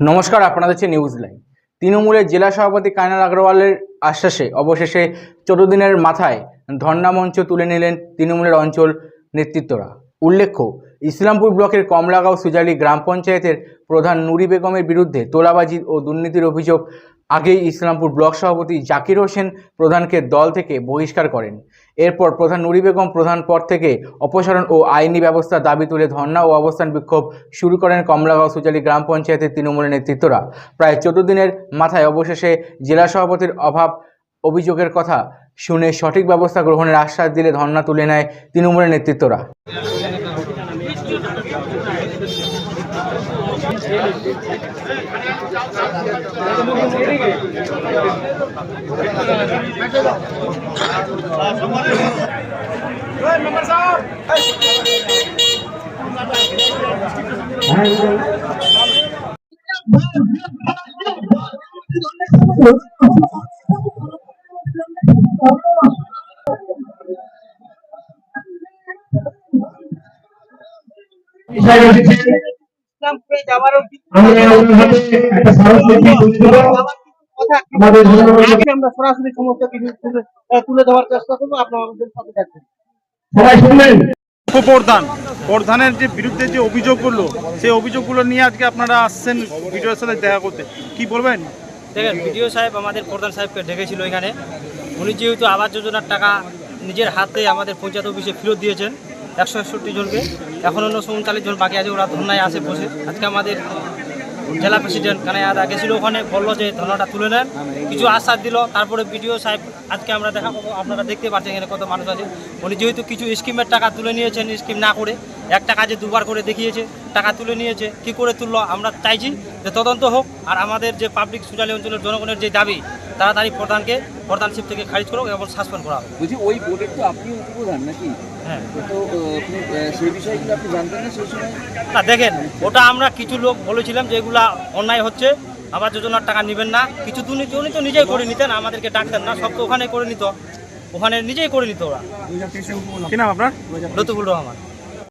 নমস্কার, আপনাদের হচ্ছে নিউজ লাইন তৃণমূলের জেলা সভাপতি কায়নাল আগরওয়ালের আশ্বাসে অবশেষে চোদ্দ দিনের মাথায় ধর্ণা মঞ্চ তুলে নিলেন তৃণমূলের অঞ্চল নেতৃত্বরা। উল্লেখ্য, ইসলামপুর ব্লকের কমলাগাঁও সুজালি গ্রাম পঞ্চায়েতের প্রধান নুরি বেগমের বিরুদ্ধে তোলাবাজি ও দুর্নীতির অভিযোগ আগেই ইসলামপুর ব্লক সভাপতি জাকির হোসেন প্রধানকে দল থেকে বহিষ্কার করেন। এরপর প্রধান নুরি বেগম প্রধান পদ থেকে অপসারণ ও আইনি ব্যবস্থার দাবি তুলে ধর্ণা ও অবস্থান বিক্ষোভ শুরু করেন কমলাগাঁও সুজালি গ্রাম পঞ্চায়েতের তৃণমূলের নেতৃত্বরা। প্রায় চোদ্দ দিনের মাথায় অবশেষে জেলা সভাপতির অভাব অভিযোগের কথা শুনে সঠিক ব্যবস্থা গ্রহণের আশ্বাস দিলে ধর্ণা তুলে নেয় তৃণমূলের নেতৃত্বরা। বিষয় রয়েছে তুলে দেওয়ার চেষ্টা করব আপনারা প্রধানের যে বিরুদ্ধে যে অভিযোগগুলো, সেই অভিযোগগুলো নিয়ে আজকে আপনারা আসছেন ভিডিওর সাথে দেখা করতে। কি বলবেন? দেখেন বিডিও সাহেব আমাদের প্রধান সাহেবকে ডেকেছিল এখানে। উনি যেহেতু আবাস যোজনার টাকা নিজের হাতে আমাদের পঞ্চায়েত অফিসে ফেরত দিয়েছেন একশো একষট্টি জনকে। এখন অন্য উনচাল্লিশ জন, বাকি আছে ওরা ধর্নায় আসে বসে। আজকে আমাদের জেলা প্রেসিডেন্ট কানাই আদা গেছিল ওখানে, বলল যে ধর্নাটা তুলে নেন। কিছু আশ্বাস দিল, তারপরে বিডিও সাহেব আজকে আমরা দেখা পাবো আপনারা দেখতে পাচ্ছেন এখানে কত মানুষ আছে। উনি যেহেতু কিছু স্কিমের টাকা তুলে নিয়েছেন, স্কিম না করে, একটা কাজে দুবার করে দেখিয়েছে, টাকা তুলে নিয়েছে, কি করে তুললো আমরা চাইছি যে তদন্ত হোক। আর আমাদের যে পাবলিক সুজালি অঞ্চলের জনগণের যে দাবি তাড়াতাড়ি প্রধানকে প্রধান প্রধানশিপ থেকে খারিজ করুক এবং সাসপেন্ড করা হোক। বলছি ওই বোর্ডের তো আপনি উপপ্রধান নাকি? হ্যাঁ। তো সেই আপনি জানতেন না সেই সময়? না দেখেন ওটা আমরা কিছু লোক বলেছিলাম যে এগুলা অন্যায় হচ্ছে আবার যোজনার টাকা নেবেন না। কিছু দুর্নীতি উনি তো নিজেই করে নিতেন আমাদেরকে ডাকতেন না সব তো ওখানে করে নিত। ওখানে নিজেই করে নিত ওরা। কি নাম আপনার? লতুফুল রহমান।